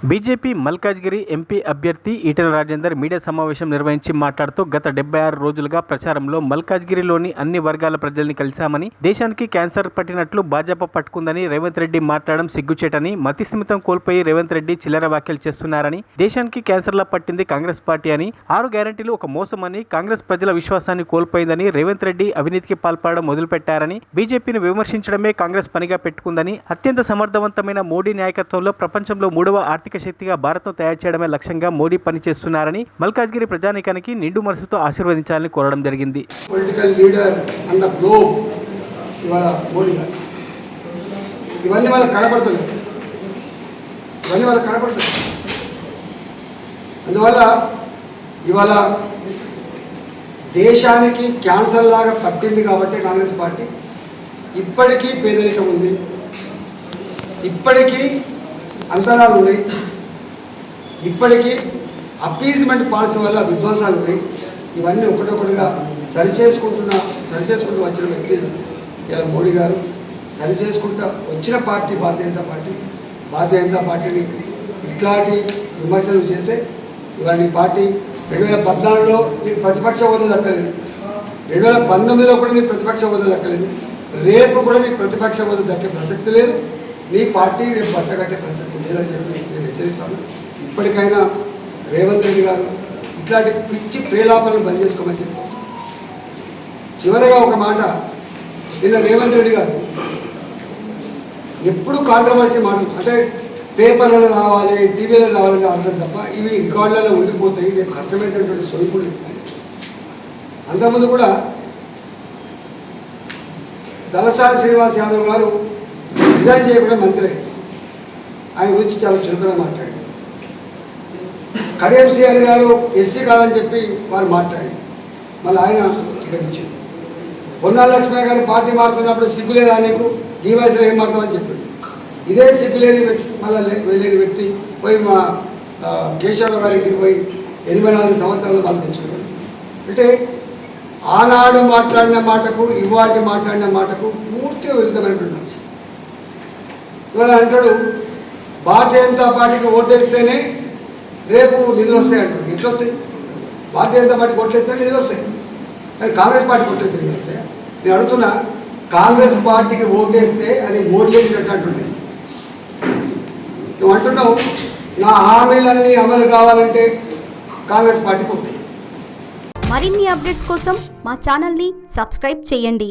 BJP Malkajgiri MP అభ్యర్థి Etela Rajender media సమావేశం నిర్వహించి మాట్లాడుతూ గత డెబ్బై ఆరు రోజులుగా ప్రచారంలో మల్కాజ్గిరిలోని అన్ని వర్గాల ప్రజల్ని కలిశామని దేశానికి క్యాన్సర్ పట్టినట్లు భాజపా పట్టుకుందని రేవంత్ రెడ్డి మాట్లాడడం సిగ్గుచేటని మతిస్థిమితం కోల్పోయి రేవంత్ రెడ్డి చిల్లర వ్యాఖ్యలు చేస్తున్నారని దేశానికి క్యాన్సర్లా పట్టింది కాంగ్రెస్ పార్టీ అని ఆరు గ్యారంటీలు ఒక మోసమని కాంగ్రెస్ ప్రజల విశ్వాసాన్ని కోల్పోయిందని రేవంత్ రెడ్డి అవినీతికి పాల్పడడం మొదలుపెట్టారని బీజేపీని విమర్శించడమే కాంగ్రెస్ పనిగా పెట్టుకుందని అత్యంత సమర్థవంతమైన మోడీ నాయకత్వంలో ప్రపంచంలో మూడవ ఆర్థిక ఆర్థిక శక్తిగా భారత్ను తయారు చేయడమే లక్ష్యంగా మోడీ పనిచేస్తున్నారని మల్కాజ్గిరి ప్రజానీకానికి నిండు మనసుతో ఆశీర్వదించాలని కోరడం జరిగింది. పొలిటికల్ లీడర్ అన్న గ్లోబ్ ఇవాళ మోడీ గారు. ఇవన్నీ వాళ్ళకి కనపడుతుంది ఇవన్నీ వాళ్ళకి కనపడుతుంది అందువల్ల ఇవాళ దేశానికి క్యాన్సర్ లాగా పట్టింది కాబట్టి కాంగ్రెస్ పార్టీ ఇప్పటికీ పేదరికం ఉంది. ఇప్పటికీ అంతరాలు ఉన్నాయి ఇప్పటికీ అప్పీజ్మెంట్ పాలసీ వల్ల విధ్వంసాలు ఉన్నాయి ఇవన్నీ ఒకటొకటిగా సరిచేసుకుంటున్న సరిచేసుకుంటూ వచ్చిన వ్యక్తి ఇలా మోడీ గారు సరిచేసుకుంటూ వచ్చిన పార్టీ భారతీయ జనతా పార్టీ భారతీయ జనతా పార్టీని ఇట్లాంటి విమర్శలు చేస్తే ఇవాళ పార్టీ రెండు వేల పద్నాలుగులో మీకు ప్రతిపక్ష హోదా దక్కలేదు. రెండు వేల పంతొమ్మిదిలో కూడా మీకు ప్రతిపక్ష హోదా దక్కలేదు. రేపు కూడా మీకు ప్రతిపక్ష హోదా దక్కే ప్రసక్తి లేదు. నీ పార్టీ రేపు బట్టగట్టే ప్రసక్తి లేదని చెప్పి నేను హెచ్చరిస్తాను. ఇప్పటికైనా రేవంత్ రెడ్డి గారు ఇట్లాంటి పిచ్చి ప్రేలాపాలను బంద్ చేసుకోమని చెప్పి. చివరగా ఒక మాట నిన్న రేవంత్ రెడ్డి గారు ఎప్పుడు కాంట్రవర్సీ మాటలు అంటే పేపర్లలో రావాలి టీవీలో రావాలని అంటారు తప్ప ఇవి రికార్డులలో ఉండిపోతాయి రేపు కష్టమైనటువంటి సొలుపులు అంతకుముందు కూడా దళసారి శ్రీనివాస్ యాదవ్ గారు రిజైన్ చేయకుండా మంత్రి. ఆయన గురించి చాలా చురుకుగా మాట్లాడాడు. కడియం శ్రీహరి గారు ఎస్సీ కాదని చెప్పి వారు మాట్లాడారు. మళ్ళీ ఆయన టికెట్ ఇచ్చింది పొన్నాల లక్ష్మయ్య గారు పార్టీ మారుతున్నప్పుడు సిగ్గులేదా నీకు? ఈ వయసులో ఏం మారుతామని చెప్పాడు. ఇదే సిగ్గులేని వ్యక్తి మళ్ళీ వెళ్ళిన వ్యక్తి పోయి మా ఆ, కేశవరావు పోయి ఎనభై నాలుగు సంవత్సరాలు వాళ్ళు తెచ్చుకున్నాడు. అంటే ఆనాడు మాట్లాడిన మాటకు ఇవాటి మాట్లాడిన మాటకు పూర్తిగా విరుద్ధమైనటువంటి ఇవాళ అంటాడు భారతీయ జనతా పార్టీకి ఓటేస్తేనే రేపు నిధులు వస్తాయి అంటాడు. ఎట్లా వస్తాయి? భారతీయ జనతా పార్టీకి ఓట్లేస్తే నిధులు వస్తాయి. కానీ కాంగ్రెస్ పార్టీకి ఓట్లేస్తే నిధులు వస్తాయి? నేను అడుగుతున్నా కాంగ్రెస్ పార్టీకి ఓటేస్తే అది మోడీ చేసినట్టు అంటుంది నువ్వు అంటున్నావు నా హామీలన్నీ అమలు కావాలంటే కాంగ్రెస్ పార్టీకి ఓటే మరిన్ని అప్డేట్స్ కోసం మా ఛానల్ని సబ్స్క్రైబ్ చేయండి.